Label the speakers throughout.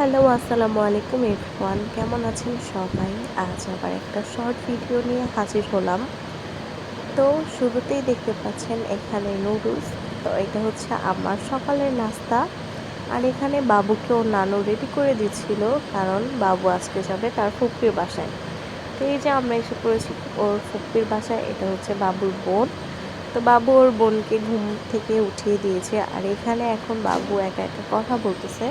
Speaker 1: Hello, আসসালামু আলাইকুম everyone কেমন আছেন সবাই? আজ আবার একটা শর্ট ভিডিও নিয়ে হাজির হলাম। তো শুরুতেই দেখতে পাচ্ছেন এখানে নুডলস তো এটা হচ্ছে আমার সকালের নাস্তা। আর এখানে বাবুকে ওর নানু রেডি করে দিচ্ছিল, কারণ বাবু আজকে যাবে তার ফুপির বাসায়। তো এই যে আমরা এসে পড়েছি ওর ফুপির বাসায়, এটা হচ্ছে বাবুর বোন। তো বাবু ওর বোনকে ঘুম থেকে উঠিয়ে দিয়েছে। আর এখানে এখন বাবু একা একা কথা বলতেছে।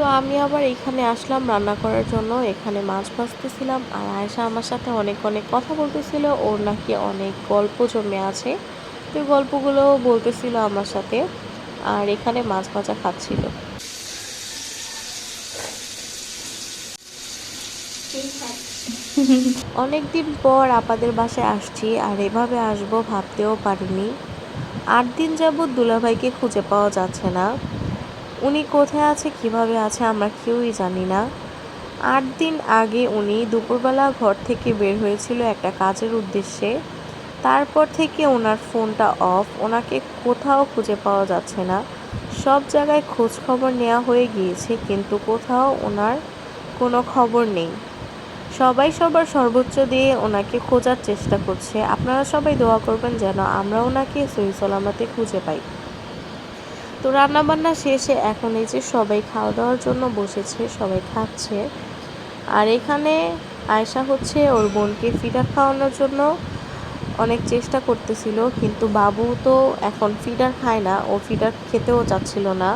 Speaker 1: তো আমি আবার এখানে আসলাম রান্না করার জন্য। এখানে মাছ ভাজতেছিলাম আর আয়েশা আমার সাথে অনেক অনেক কথা বলতেছিল। ওর নাকি অনেক গল্প জমে আছে। তো গল্পগুলো বলতেছিল আমার সাথে আর এখানে মাছ ভাজা খাচ্ছিল। অনেক দিন পর আপাদের বাসায় আসছি আর এভাবে আসব ভাবতেও পারিনি। আট দিন যাবৎ দুলাভাইকে খুঁজে পাওয়া যাচ্ছে না। উনি কোথায় আছে, কীভাবে আছে, আমরা কেউই জানি না। আট দিন আগে উনি দুপুরবেলা ঘর থেকে বের হয়েছিল একটা কাজের উদ্দেশ্যে। তারপর থেকে ওনার ফোনটা অফ, ওনাকে কোথাও খুঁজে পাওয়া যাচ্ছে না। সব জায়গায় খোঁজ খবর নেওয়া হয়ে গিয়েছে, কিন্তু কোথাও ওনার কোনো খবর নেই। সবাই সবার সর্বোচ্চ দিয়ে ওনাকে খোঁজার চেষ্টা করছে। আপনারা সবাই দোয়া করবেন যেন আমরা ওনাকে সহি সালামতে খুঁজে পাই। তো রান্নাবান্না শেষে এখন এই যে সবাই খাওয়া দাওয়ার জন্য বসেছে, সবাই খাচ্ছে। আর এখানে আয়সা হচ্ছে ওর বোনকে ফিডার খাওয়ানোর জন্য অনেক চেষ্টা করতেছিল, কিন্তু বাবু তো এখন ফিডার খায় না, ও ফিডার খেতেও চাচ্ছিল না।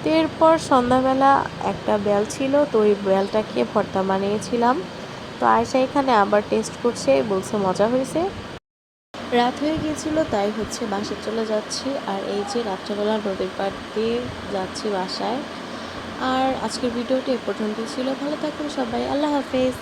Speaker 1: তো এরপর সন্ধ্যাবেলা একটা বেল ছিল, তো ওই বেলটাকে ভর্তা বানিয়েছিলাম। তো আয়সা এখানে আবার টেস্ট করছে, বলছে মজা হয়েছে। রাত হয়ে গিয়েছিল, তাই হচ্ছে বাসায় চলে যাচ্ছি। আর এই যে রাত্রেবেলা নদীর পার দিয়ে যাচ্ছি বাসায়। আর আজকের ভিডিওটি এ পর্যন্তই ছিল। ভালো থাকুন সবাই। আল্লাহ হাফেজ।